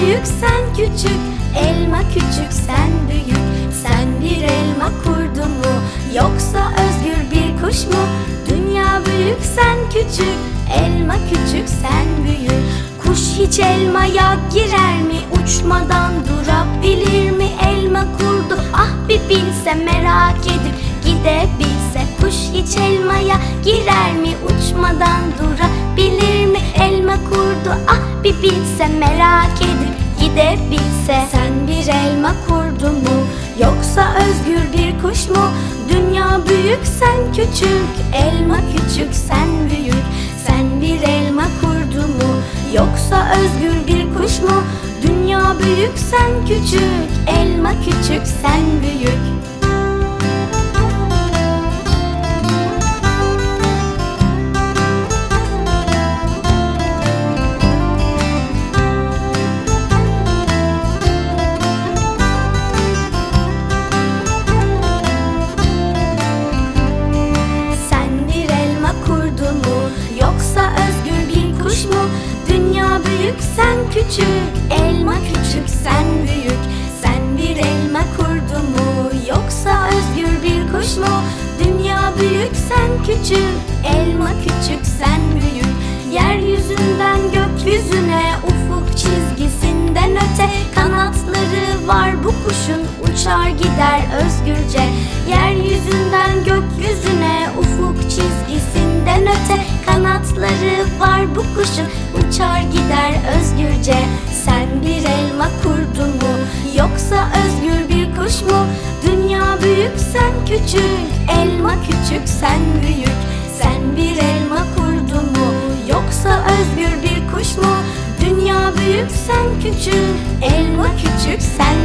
büyük sen küçük Elma küçük sen büyük. Sen bir elma kurdu mu Yoksa özgür bir kuş mu? Dünya büyük sen küçük Elma küçük sen büyük. Kuş hiç elmaya girer mi? Uçmadan durabilir mi? Elma kurdu ah bir bilse Merak edip gidebilse. Kuş hiç elmaya girer mi? Uçmadan durabilir mi? Elma kurdu ah bir bilse Merak edip gidebilse. Sen bir elma kurdu mu Yoksa özgür bir kuş mu? Dünya büyük sen küçük Elma küçük sen büyük. Sen bir elma kurdu mu Yoksa özgür bir kuş mu? Dünya büyük sen küçük Elma küçük sen büyük mu? Dünya büyük sen küçük. Elma küçük sen büyük. Sen bir elma kurdu mu? Yoksa özgür bir kuş mu? Dünya büyük sen küçük. Elma küçük sen büyük. Yeryüzünden gökyüzüne Ufuk çizgisinden öte Kanatları var. Bu kuşun Uçar gider özgürce. Yeryüzünden gökyüzüne Ufuk çizgisinden bu kuşun Uçar gider özgürce. Sen bir elma kurdu mu Yoksa özgür bir kuş mu? Dünya büyük sen küçük Elma küçük sen büyük. Sen bir elma kurdu mu Yoksa özgür bir kuş mu? Dünya büyük sen küçük Elma küçük sen